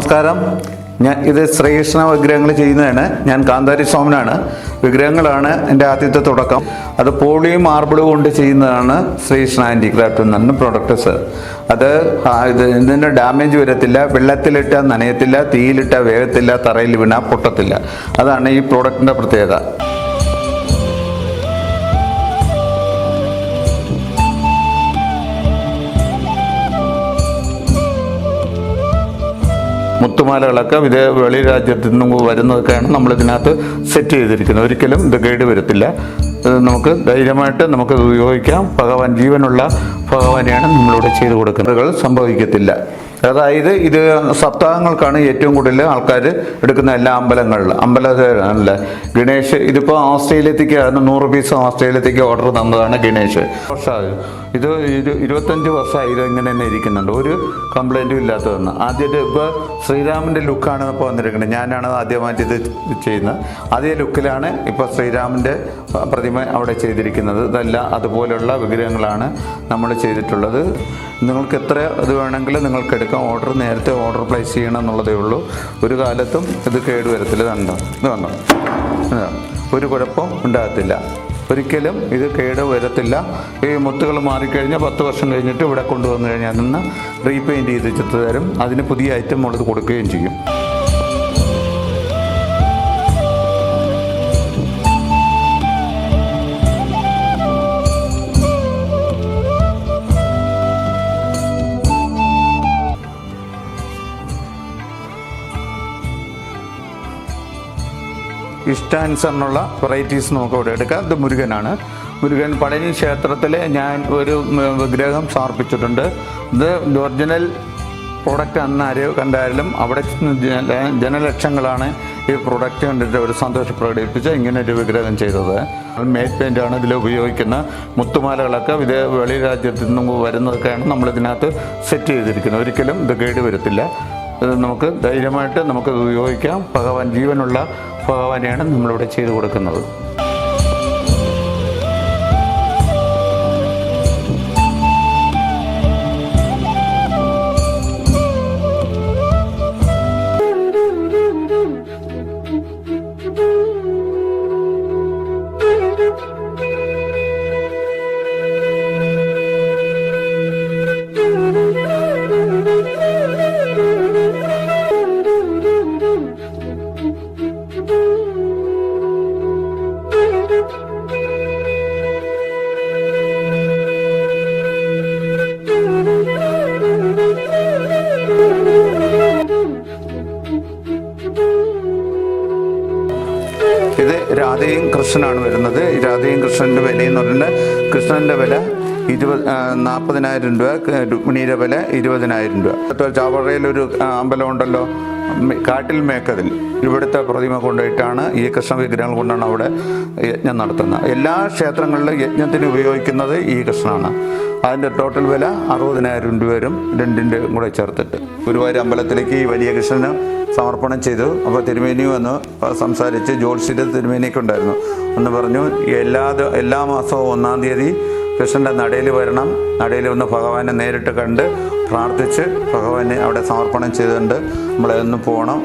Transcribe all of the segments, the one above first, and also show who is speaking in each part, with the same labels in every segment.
Speaker 1: നമസ്കാരം. ഞാൻ ഇത് ശ്രീകൃഷ്ണ വിഗ്രഹങ്ങൾ ചെയ്യുന്നതാണ്. ഞാൻ കാന്താരി സ്വാമിനാണ്. വിഗ്രഹങ്ങളാണ് എന്റെ ആദ്യത്തെ തുടക്കം. അത് പോളി മാർബിൾ കൊണ്ട് ചെയ്യുന്നതാണ് ശ്രീകൃഷ്ണ ഹാൻഡിക്രാഫ്റ്റ് എന്നാണ് പ്രൊഡക്റ്റ്സ് അത് ഇത് ഇതിന്റെ ഡാമേജ് വരത്തില്ല. വെള്ളത്തിലിട്ട നനയത്തില്ല. തീയിലിട്ട വേഗത്തില്ല. തറയിൽ വീണ പൊട്ടത്തില്ല. അതാണ് ഈ പ്രോഡക്റ്റിന്റെ പ്രത്യേകത. മുത്തുമാലകളൊക്കെ വിദേ വെളി രാജ്യത്തു നിന്നും വരുന്നതൊക്കെയാണ് നമ്മൾ ഇതിനകത്ത് സെറ്റ് ചെയ്തിരിക്കുന്നത്. ഒരിക്കലും ഇത് കേട് വരത്തില്ല. നമുക്ക് ധൈര്യമായിട്ട് നമുക്ക് ഉപയോഗിക്കാം. ഭഗവാൻ ജീവനുള്ള ഭഗവാനെയാണ് നമ്മളിവിടെ ചെയ്തു കൊടുക്കുന്നത്. സംഭവിക്കത്തില്ല. അതായത് ഇത് സപ്താഹങ്ങൾക്കാണ് ഏറ്റവും കൂടുതൽ ആൾക്കാർ എടുക്കുന്ന എല്ലാ അമ്പലങ്ങളിലും അമ്പലത്തിലല്ല ഗണേഷ് ഇതിപ്പോൾ ഓസ്ട്രേലിയത്തേക്ക് നൂറ് പീസ് ഓസ്ട്രേലിയത്തേക്ക് ഓർഡർ തന്നതാണ് ഗണേഷ്. വർഷമായി ഇത് ഇരു ഇരുപത്തഞ്ച് വർഷമായി ഇത് ഇങ്ങനെ തന്നെ ഇരിക്കുന്നുണ്ട്. ഒരു കംപ്ലൈന്റും ഇല്ലാത്തതെന്ന് ആദ്യത്തെ ഇപ്പോൾ ശ്രീരാമന്റെ ലുക്കാണ് ഇപ്പോൾ വന്നിരിക്കുന്നത്. ഞാനാണ് ആദ്യമായിട്ട് ഇത് ചെയ്യുന്നത്. അതേ ലുക്കിലാണ് ഇപ്പോൾ ശ്രീരാമന്റെ പ്രതിമ അവിടെ ചെയ്തിരിക്കുന്നത്. ഇതെല്ലാം അതുപോലെയുള്ള വിഗ്രഹങ്ങളാണ് നമ്മൾ ചെയ്തിട്ടുള്ളത്. നിങ്ങൾക്ക് എത്ര ഇത് വേണമെങ്കിലും നിങ്ങൾക്ക് എടുക്കാം ഓർഡർ നേരത്തെ ഓർഡർ പ്ലേസ് ചെയ്യണം എന്നുള്ളതേ ഉള്ളൂ. ഒരു കാലത്തും ഇത് കേടുവരത്തില്ല കണ്ടോ? ഇത് കണ്ടോ. ഒരു കുഴപ്പം ഉണ്ടാകത്തില്ല. ഒരിക്കലും ഇത് കേട് വരത്തില്ല. ഈ മുത്തുകൾ മാറിക്കഴിഞ്ഞാൽ പത്ത് വർഷം കഴിഞ്ഞിട്ട് ഇവിടെ കൊണ്ടുവന്നു കഴിഞ്ഞാൽ നിന്ന് റീപെയിന്റ് ചെയ്ത് ചെത്ത് തരും. അതിന് പുതിയ ഐറ്റം ഉള്ളത് കൊടുക്കുകയും ചെയ്യും. ഇഷ്ടാനുസരണമുള്ള വെറൈറ്റീസ് നമുക്ക് ഇവിടെ എടുക്കാം. ഇത് മുരുകനാണ്. മുരുകൻ പഴനി ക്ഷേത്രത്തിൽ ഞാൻ ഒരു വിഗ്രഹം സമർപ്പിച്ചിട്ടുണ്ട്. ഇത് ഒറിജിനൽ പ്രോഡക്റ്റ് അന്ന് ആര് കണ്ടായാലും അവിടെ ജനലക്ഷങ്ങളാണ് ഈ പ്രോഡക്റ്റ് കണ്ടിട്ട് ഒരു സന്തോഷം പ്രകടിപ്പിച്ച് ഇങ്ങനെ ഒരു വിഗ്രഹം ചെയ്തത്. മേറ്റ് പെയിന്റ് ആണ് ഇതിൽ ഉപയോഗിക്കുന്ന മുത്തുമാലകളൊക്കെ ഇത് വെളി രാജ്യത്തു നിന്നും വരുന്നതൊക്കെയാണ് നമ്മളിതിനകത്ത് സെറ്റ് ചെയ്തിരിക്കുന്നത്. ഒരിക്കലും ഇത് കേട് വരത്തില്ല ഇത് നമുക്ക് ധൈര്യമായിട്ട് നമുക്ക് ഉപയോഗിക്കാം. ഭഗവാൻ ജീവനുള്ള ഭഗവാനെയാണ് നമ്മളിവിടെ ചെയ്തു കൊടുക്കുന്നത്. കൃഷ്ണനാണ് വരുന്നത്. രാധയും കൃഷ്ണന്റെ വില എന്ന് പറയുന്നത് കൃഷ്ണന്റെ വില ഇരുപത് നാൽപ്പതിനായിരം രൂപ രുക്മിണിയുടെ വില ഇരുപതിനായിരം രൂപ. ചാവറയിലൊരു അമ്പലം ഉണ്ടല്ലോ മെ- കാട്ടിൽ മേക്കതിൽ. ഇവിടുത്തെ പ്രതിമ കൊണ്ടുപോയിട്ടാണ് ഈ കൃഷ്ണ വിഗ്രഹങ്ങൾ കൊണ്ടാണ് അവിടെ യജ്ഞം നടത്തുന്നത്. എല്ലാ ക്ഷേത്രങ്ങളിലും യജ്ഞത്തിന് ഉപയോഗിക്കുന്നത് ഈ കൃഷ്ണനാണ്. അതിന്റെ ടോട്ടൽ വില അറുപതിനായിരം രൂപ വരും രണ്ടിന്റെ കൂടെ ചേർത്തിട്ട്. ഗുരുവായൂർ അമ്പലത്തിലേക്ക് ഈ വലിയ കൃഷ്ണന് സമർപ്പണം ചെയ്തു. അപ്പോൾ തിരുമേനി വന്ന്. സംസാരിച്ച് ജോത്സ്യന്റെ തിരുമേനിയൊക്കെ ഉണ്ടായിരുന്നു എന്ന് പറഞ്ഞു എല്ലാ എല്ലാ മാസവും ഒന്നാം തീയതി കൃഷ്ണന്റെ നടയിൽ വരണം. നടയിൽ വന്ന് ഭഗവാനെ നേരിട്ട് കണ്ട് പ്രാർത്ഥിച്ച് ഭഗവാനെ അവിടെ സമർപ്പണം ചെയ്തുകൊണ്ട് നമ്മളൊന്ന് പോകണം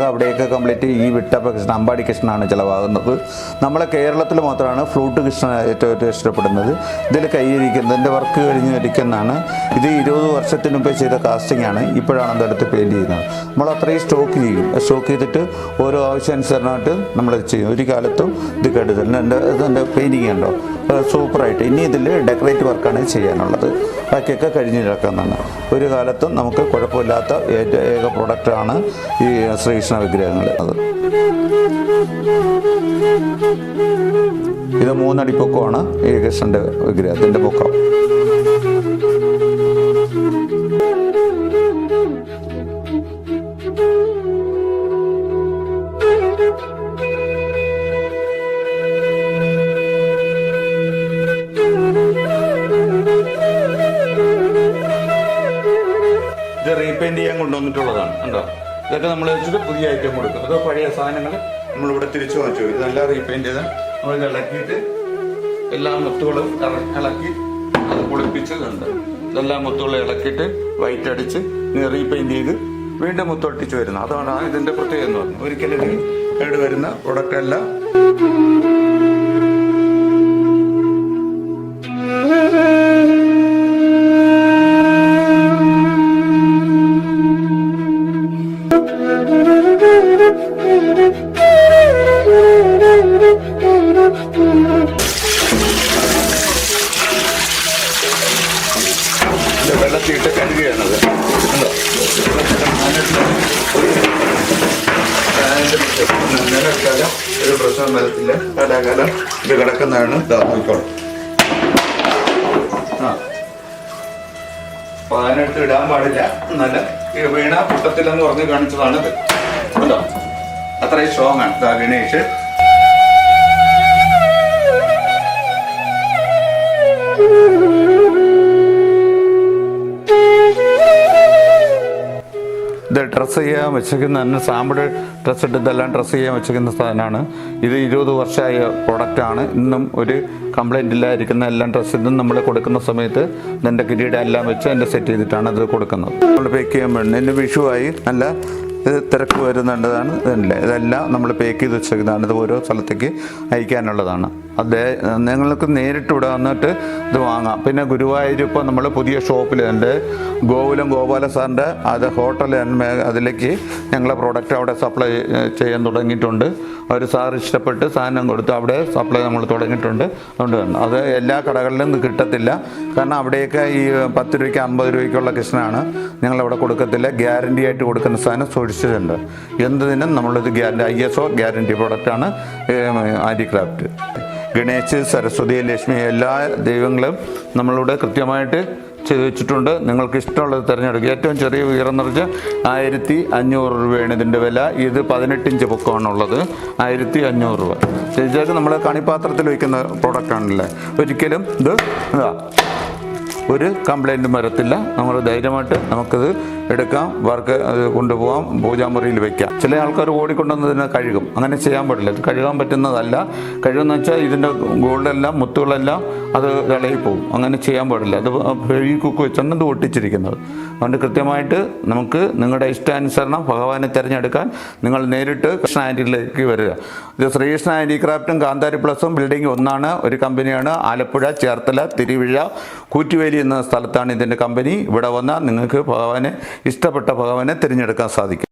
Speaker 1: അവിടെയൊക്കെ കംപ്ലീറ്റ് ഈ വിട്ടപ്പ കൃഷ്ണൻ അമ്പാടി കൃഷ്ണനാണ് ചിലവാകുന്നത്. നമ്മളെ കേരളത്തിൽ മാത്രമാണ് ഫ്ലൂട്ട് കൃഷ്ണൻ ഏറ്റവും ഇഷ്ടപ്പെടുന്നത്. ഇതിൽ കൈയിരിക്കുന്നതിന്റെ വർക്ക് കഴിഞ്ഞ് ഇരിക്കുന്നതാണ് ഇത് ഇരുപത് വർഷത്തിന് മുമ്പേ ചെയ്ത കാസ്റ്റിംഗ് ആണ്. ഇപ്പോഴാണ് അതെടുത്ത് പെയിന്റ് ചെയ്യുന്നത്. നമ്മൾ അത്രയും സ്റ്റോക്ക് ചെയ്യും. സ്റ്റോക്ക് ചെയ്തിട്ട് ഓരോ ആവശ്യാനുസരണമായിട്ട് നമ്മൾ ചെയ്യും. ഒരു കാലത്തും ഇത് കെടുതൽ എന്റെ ഇതിന്റെ പെയിന്റിങ് ഉണ്ടോ സൂപ്പറായിട്ട്. ഇനി ഇതിൽ ഡെക്കറേറ്റ് വർക്കാണ് ചെയ്യാനുള്ളത്. ബാക്കിയൊക്കെ കഴിഞ്ഞ് കിടക്കുന്നതാണ് ഒരു കാലത്തും നമുക്ക് കുഴപ്പമില്ലാത്ത ഏക പ്രൊഡക്റ്റാണ് ഈ ശ്രീകൃഷ്ണ വിഗ്രഹങ്ങൾ അത്. ഇത് മൂന്നടി പൊക്കമാണ് ഈ കൃഷ്ണന്റെ വിഗ്രഹത്തിന്റെ പൊക്കം. ഇത് റീപെയിന്റ് ചെയ്യാൻ കൊണ്ടുവന്നിട്ടുള്ളതാണ് കണ്ടോ? ഇതൊക്കെ നമ്മൾ വെച്ചിട്ട് പുതിയ ഐറ്റം കൊടുക്കും. അതോ പഴയ സാധനങ്ങൾ നമ്മളിവിടെ തിരിച്ചു വാങ്ങിച്ചു. നല്ല റീപെയിന്റ് ചെയ്ത് നമ്മൾ ഇളക്കിയിട്ട് എല്ലാ മുത്തുകളും ഇള- ഇളക്കി അത് പൊളിപ്പിച്ച് കണ്ട് ഇതെല്ലാം മുത്തുകളും ഇളക്കിയിട്ട് വൈറ്റ് അടിച്ച് റീപെയിന്റ് ചെയ്ത് വീണ്ടും മുത്തൊട്ടിച്ച് വരുന്നത് അതാണ് ഇതിന്റെ പ്രത്യേകത എന്ന് പറയുന്നത് ഒരിക്കലും കേട് വരുന്ന അല്ല വെള്ളത്തിയിട്ട് കഴുകുകയാണത് കണ്ടോ? ഒരു പ്രശ്നം വരത്തില്ല. കാലാകാലം ഇത് കിടക്കുന്നതാണ്. ഇടാൻ പാടില്ല. നല്ല വീണ പൊട്ടത്തില്ലെന്ന് പറഞ്ഞ് കാണിച്ചതാണ് കണ്ടോ? അത്രയും സ്ട്രോങ് ആണ്. ഗണേഷ്. ഡ്രസ്സ് ചെയ്യാൻ വെച്ചിരിക്കുന്ന തന്നെ സാമ്പിൾ ഡ്രസ്സ് ഇട്ട് ഇതെല്ലാം ഡ്രസ്സ് ചെയ്യാൻ വെച്ചിരിക്കുന്ന സാധനമാണ്. ഇത് ഇരുപത് വർഷമായ പ്രൊഡക്റ്റാണ് ഇന്നും ഒരു കംപ്ലൈന്റ് ഇല്ലാതിരിക്കുന്ന എല്ലാം ഡ്രസ്സ് ഇന്നും നമ്മൾ കൊടുക്കുന്ന സമയത്ത് ഇതിന്റെ കിരീടം എല്ലാം വെച്ച് എന്റെ സെറ്റ് ചെയ്തിട്ടാണ് അത് കൊടുക്കുന്നത്. നമ്മൾ പേക്ക് ചെയ്യാൻ വേണ്ടി. ഇതിന്റെ വിഷുവായി നല്ല ഇത് തിരക്ക് വരുന്നുണ്ടതാണ് ഇതല്ലേ? ഇതെല്ലാം നമ്മൾ പേക്ക് ചെയ്ത് വെച്ചേക്കുന്നതാണ് ഇത് ഓരോ സ്ഥലത്തേക്ക് അയക്കാനുള്ളതാണ്. അത് നിങ്ങൾക്ക് നേരിട്ട് ഇവിടെ വന്നിട്ട് ഇത് വാങ്ങാം. പിന്നെ ഗുരുവായൂരിപ്പോൾ നമ്മൾ പുതിയ ഷോപ്പിൽ എന്റെ ഗോകുലം ഗോപാല സാറിന്റെ അത് ഹോട്ടൽ അതിലേക്ക് ഞങ്ങളെ പ്രോഡക്റ്റ് അവിടെ സപ്ലൈ ചെയ്യാൻ തുടങ്ങിയിട്ടുണ്ട്. അവർ സാർ ഇഷ്ടപ്പെട്ട് സാധനം കൊടുത്ത് അവിടെ സപ്ലൈ നമ്മൾ തുടങ്ങിയിട്ടുണ്ട്. അതുകൊണ്ട് അത് എല്ലാ കടകളിലും കിട്ടത്തില്ല. കാരണം അവിടെയൊക്കെ ഈ പത്ത് രൂപയ്ക്ക് അമ്പത് രൂപയ്ക്കുള്ള കൃഷ്ണനാണ്. ഞങ്ങളവിടെ കൊടുക്കത്തില്ല. ഗ്യാരണ്ടി ആയിട്ട് കൊടുക്കുന്ന സാധനം സൂക്ഷിച്ചിട്ടുണ്ട്. എന്തിനും നമ്മളിത് guarantee I S O guarantee പ്രോഡക്റ്റാണ് ആരി ക്രാഫ്റ്റ് ഗണേശ് സരസ്വതി ലക്ഷ്മി എല്ലാ ദൈവങ്ങളും നമ്മളിവിടെ കൃത്യമായിട്ട് ചെയ്തു വെച്ചിട്ടുണ്ട് നിങ്ങൾക്ക് ഇഷ്ടമുള്ളത് തിരഞ്ഞെടുക്കുക. ഏറ്റവും ചെറിയ ഉയരം നിറച്ച് ആയിരത്തി അഞ്ഞൂറ് രൂപയാണ് ഇതിന്റെ വില. ഇത് പതിനെട്ടിഞ്ച് പൊക്കമാണുള്ളത്. ആയിരത്തി അഞ്ഞൂറ് രൂപ. ശരിക്കും നമ്മൾ കണിപ്പാത്രത്തിൽ വയ്ക്കുന്ന പ്രോഡക്റ്റാണല്ലേ ഒരിക്കലും ഇത് ഇതാ ഒരു കംപ്ലൈന്റും വരത്തില്ല. നമ്മൾ ധൈര്യമായിട്ട് നമുക്കിത് എടുക്കാം വർക്ക് അത് കൊണ്ടുപോകാം പൂജാമുറിയിൽ വെക്കാം. ചില ആൾക്കാർ ഓടിക്കൊണ്ടുവന്ന് ഇതിനെ കഴുകും. അങ്ങനെ ചെയ്യാൻ പാടില്ല കഴുകാൻ പറ്റുന്നതല്ല. കഴുകുന്ന വെച്ചാൽ ഇതിന്റെ ഗോൾഡെല്ലാം മുത്തുകളെല്ലാം അത് പോകും. അങ്ങനെ ചെയ്യാൻ പാടില്ല. അത് ഈ കുക്ക് വെച്ചാണ് ഇത് ഒട്ടിച്ചിരിക്കുന്നത്. അതുകൊണ്ട് കൃത്യമായിട്ട് നമുക്ക് നിങ്ങളുടെ ഇഷ്ടാനുസരണം ഭഗവാനെ തിരഞ്ഞെടുക്കാൻ നിങ്ങൾ നേരിട്ട് കൃഷ്ണ ആന്റിയിലേക്ക് വരിക. ഇത് ശ്രീകൃഷ്ണ ഹാൻഡിക്രാഫ്റ്റും കാന്താരി പ്ലസും ബിൽഡിംഗ് ഒന്നാണ്. ഒരു കമ്പനിയാണ്. ആലപ്പുഴ ചേർത്തല തിരുവിഴ കൂറ്റുവേലി എന്ന സ്ഥലത്താണ് ഇതിന്റെ കമ്പനി. ഇവിടെ വന്നാൽ നിങ്ങൾക്ക് ഭഗവാനെ ഇഷ്ടപ്പെട്ട ഭഗവാനെ തിരഞ്ഞെടുക്കാൻ സാധിക്കും.